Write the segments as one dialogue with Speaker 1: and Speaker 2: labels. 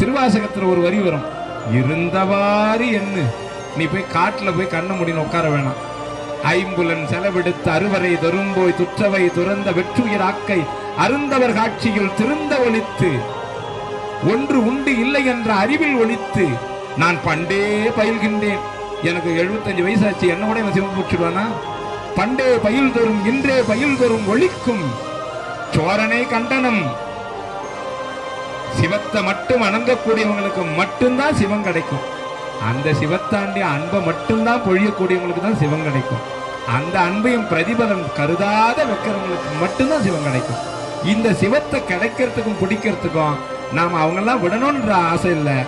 Speaker 1: திருவாசகத்துல ஒரு வரி வரும். இருந்தவாறு என்ன நீ போய் காட்டுல போய் கண்ண முடின்னு உட்கார வேணாம். ஐம்புலன் செலவெடுத்து அறுவரை தொரும்போய் துற்றவை துறந்த வெற்றுயிர் ஆக்கை அருந்தவர் காட்சியில் திருந்த ஒழித்து ஒன்று உண்டு இல்லை என்ற அறிவில் ஒழித்து நான் பண்டே பயில்கின்றேன். எனக்கு 75 வயசாச்சு என்ன கூட இவன் சிவன் பண்டே பயில் தரும் இன்றே பயில் தரும் ஒழிக்கும். சோரனை கண்டனம் சிவத்தை மட்டும் வணங்கக்கூடியவங்களுக்கு மட்டும்தான் சிவம் கிடைக்கும். அந்த சிவத்தாண்டி அன்பை மட்டும்தான் பொழியக்கூடியவங்களுக்கு தான் சிவம் கிடைக்கும். அந்த அன்பையும் பிரதிபலம் கருதாத வைக்கிறவங்களுக்கு மட்டும்தான் சிவம் கிடைக்கும். இந்த சிவத்தை கிடைக்கிறதுக்கும் பிடிக்கிறதுக்கும் நாம் அவங்கெல்லாம் விடணும்ன்ற ஆசை இல்லை.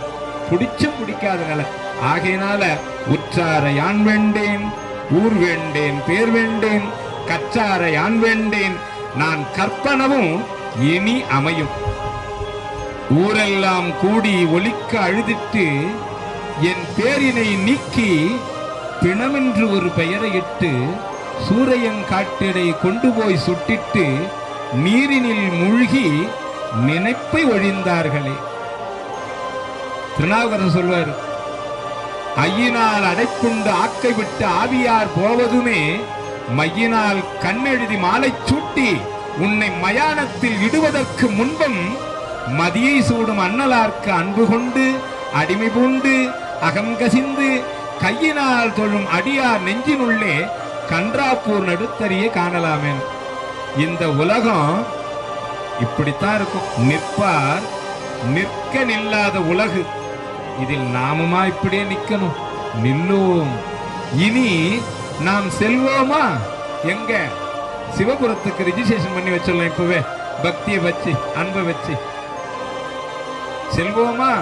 Speaker 1: பிடிச்சும் பிடிக்காதனால ஆகையினால உற்றார யான் வேண்டேன் ஊர் வேண்டேன் பேர் வேண்டேன் கச்சார யான் வேண்டேன் நான் கற்பனவும் இனி அமையும். ஊரெல்லாம் கூடி ஒலிக்க அழுதிட்டு என் பேரினை நீக்கி பிணமென்று ஒரு பெயரை இட்டு சூரையன் சூரையங்காட்டிடை கொண்டு போய் சுட்டிட்டு நீரினில் மூழ்கி நினைப்பை ஒழிந்தார்களே. திருநாவுக்கரசர் சொல்வார் ஐயினால் அடைப்புண்டு ஆக்கை விட்டு ஆவியார் போவதுமே மையினால் கண்ணெழுதி மாலை சூட்டி உன்னை மயானத்தில் இடுவதற்கு முன்பும் மதியை சூடும் அன்னலார்க்கு அன்பு கொண்டு அடிமை பூண்டு அகங்கசிந்து கையினால் தொழும் அடியார் நெஞ்சினுள்ளே கன்றாப்பூர் நடுத்தறிய காணலாமேன். இந்த உலகம் இப்படித்தான் இருக்கும். நிற்பார் நிற்க நில்லாத உலகு. இதில் நாமுமா இப்படியே நிற்கணும்? நில்லோம். இனி நாம் செல்வோமா? எங்க? சிவபுரத்துக்கு ரிஜிஸ்ட்ரேஷன் பண்ணி வச்சிடலாம் இப்பவே. பக்தியை வச்சு அன்பை வச்சு. செல்வோமா?